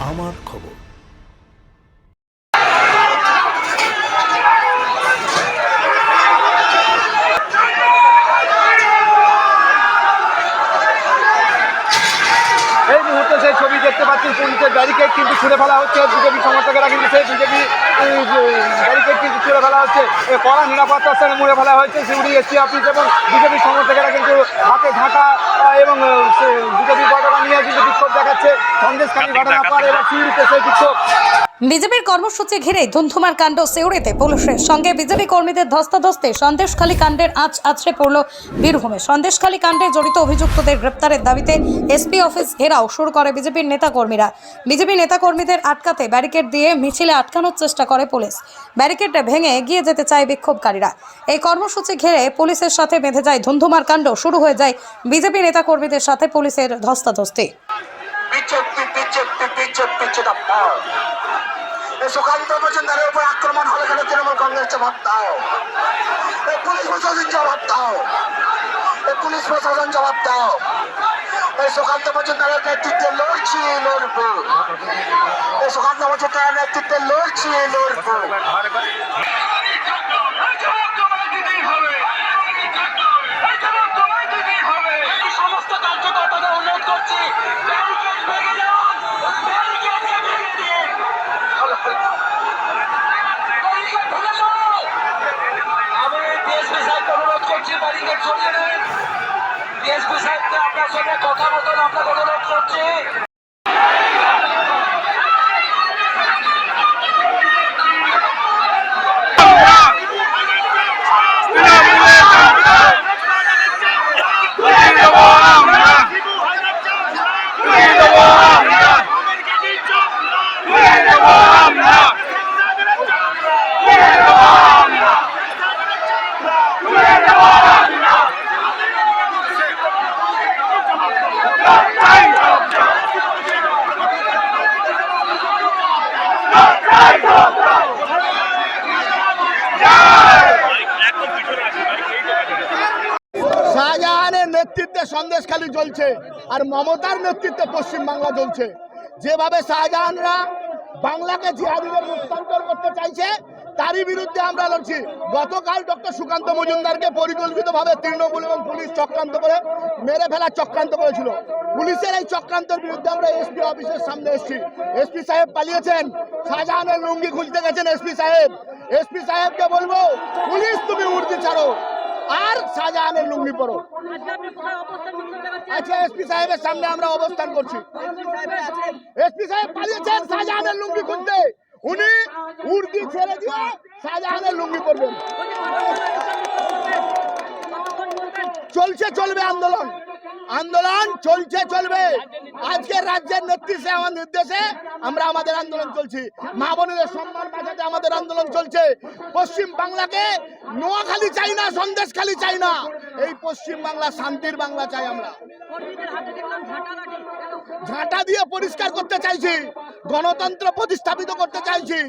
আমার খবর এই ছবি দেখতে পাচ্ছি পুলিশের ব্যারিকেড কিন্তু ছুড়ে ফেলা হচ্ছে। বিজেপি সমর্থকেরা কিন্তু সেই বিজেপি ব্যারিকেড কিন্তু ছুড়ে ফেলা হচ্ছে। কড়া নিরাপত্তার সঙ্গে মুড়ে ফেলা হয়েছে সিউড়ি এসি অফিস এবং বিজেপি সমর্থকেরা কিন্তু হাতে ঢাকা এবং বিজেপি পতাকা নিয়ে কিন্তু বিক্ষোভ দেখাচ্ছে। সন্দেশকারী ঘটনা পর এবার সিউড়িতে সেই বিক্ষোভ। বিজেপির কর্মসূচি ঘিরে ধুন্ধুমার কাণ্ড সিউড়িতে। পুলিশের সঙ্গে বিজেপি কর্মীদের ধস্তাধস্তে, সন্দেশখালী কাণ্ডের আঁচ আছড়ে পড়ল বীরভূমে। সন্দেশখালী কাণ্ডে জড়িত অভিযুক্তদের গ্রেপ্তারের দাবিতে এসপি অফিস ঘেরাও শুরু করে বিজেপির নেতাকর্মীরা। বিজেপি নেতাকর্মীদের আটকাতে ব্যারিকেড দিয়ে মিছিলে আটকানোর চেষ্টা করে পুলিশ। ব্যারিকেড ভেঙে এগিয়ে যেতে চায় বিক্ষোভকারীরা। এই কর্মসূচি ঘিরে পুলিশের সাথে বেঁধে যায় ধুন্ধুমার কাণ্ড। শুরু হয়ে যায় বিজেপি নেতাকর্মীদের সাথে পুলিশের ধস্তাধস্তি। এই সুকান্ত মজুমদারের উপর আক্রমণ হলে কেন তৃণমূল কংগ্রেস জবাব দাও? এই পুলিশ প্রশাসন জবাব দাও। এই পুলিশ প্রশাসন জবাব দাও। এই সুকান্ত মজুমদারের নেতৃত্বে লড়ছি, লড়বো। এই সুকান্ত মজুমদারের নেতৃত্বে লড়ছি, লড়বো সমস্ত কার্যকর্তাদের অনুরোধ করছি ব্যারিকেড ভেঙে যান ব্যারিকেড ভেঙে দিন ব্যারিকেড ভেঙে যান আমি ডিএসপি সাহেবকে অনুরোধ করছি ছড়িয়ে নেন ডিএসপি সাহেবকে আপনার সঙ্গে কথা মতন আপনাকে অনুরোধ করছি। নেতৃত্বে সন্দেশখালী জ্বলছে আর মমতার নেতৃত্বে পশ্চিম বাংলা জ্বলছে। যেভাবে শাহজাহানরা বাংলাকে জিহাদিদের রূপান্তর করতে চাইছে, তারই বিরুদ্ধে আমরা লড়ছি। গতকাল ডক্টর সুকান্ত মজুমদারকে পরিকল্পিতভাবে তৃণমূল এবং পুলিশ চক্রান্ত করে মেরে ফেলার চক্রান্ত করেছিল। পুলিশের এই চক্রান্তের বিরুদ্ধে আমরা এসপি অফিসের সামনে এসেছি। এসপি সাহেব পালিয়েছেন। শাহজাহানের লুঙ্গি খুঁজতে গেছেন এসপি সাহেব। এসপি সাহেবকে বলব, পুলিশ তুমি উর্দি ছাড়ো। আর শাহজাহানের লুঙ্গি পরো। আচ্ছা এসপি সাহেবের সামনে আমরা অবস্থান করছি। এসপি সাহেব পালিয়েছেন শাহজাহানের লুঙ্গি খুঁজতে। উনি উর্দি ছেড়ে দিয়ে শাহজাহানের লুঙ্গি পরবেন। চলছে, চলবে আন্দোলন। আন্দোলন চলছে, চলবে। আজকে রাজ্যের নেতৃত্বে আমার নির্দেশে আমরা আমাদের আন্দোলন চলছি। মা বোনেদের সম্মান বাঁচাতে আমাদের আন্দোলন চলছে। পশ্চিম বাংলাকে নোয়াখালী চাই না, সন্দেশখালী চাই না। এই পশ্চিম বাংলা, শান্তির বাংলা চাই আমরা। ঝাঁটা দিয়ে পরিষ্কার করতে চাইছি, গণতন্ত্র প্রতিস্থাপিত করতে চাইছি।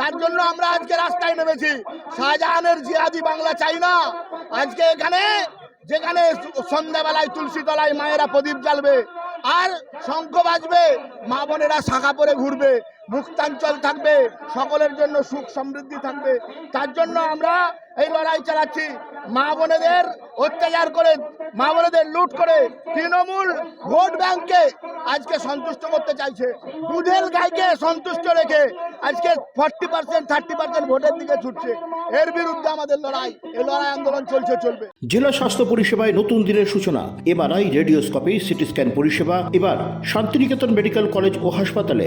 তার জন্য আমরা আজকে রাস্তায় নেমেছি। শাহজাহানের জিহাদি বাংলা চাই না। আজকে এখানে, যেখানে সন্ধ্যাবেলায় তুলসী তলায় মায়েরা প্রদীপ জ্বালবে। আর শঙ্খ বাজবে মা বোনেরা শাখা পরে ঘুরবে। মুক্তাঞ্চল থাকবে, সকলের জন্য সুখ সমৃদ্ধি থাকবে। তার জন্য আমরা এই লড়াই চালাচ্ছি। মা বোনেদের অত্যাচার করে, মা বোনেদের লুট করে তৃণমূল ভোট ব্যাংকে আজকে সন্তুষ্ট করতে চাইছে। দুধের গাইকে সন্তুষ্ট রেখে আজকে ফর্টি পার্সেন্ট থার্টি পার্সেন্ট ভোটের দিকে ছুটছে। এর বিরুদ্ধে আমাদের লড়াই এই লড়াই আন্দোলন চলছে, চলবে। জেলা স্বাস্থ্য পরিষেবায় নতুন দিনের সূচনা। এবার এমআরআই, রেডিওস্কোপি সিটি স্ক্যান পরিষেবা। এবার শান্তিনিকেতন মেডিকেল কলেজ ও হাসপাতালে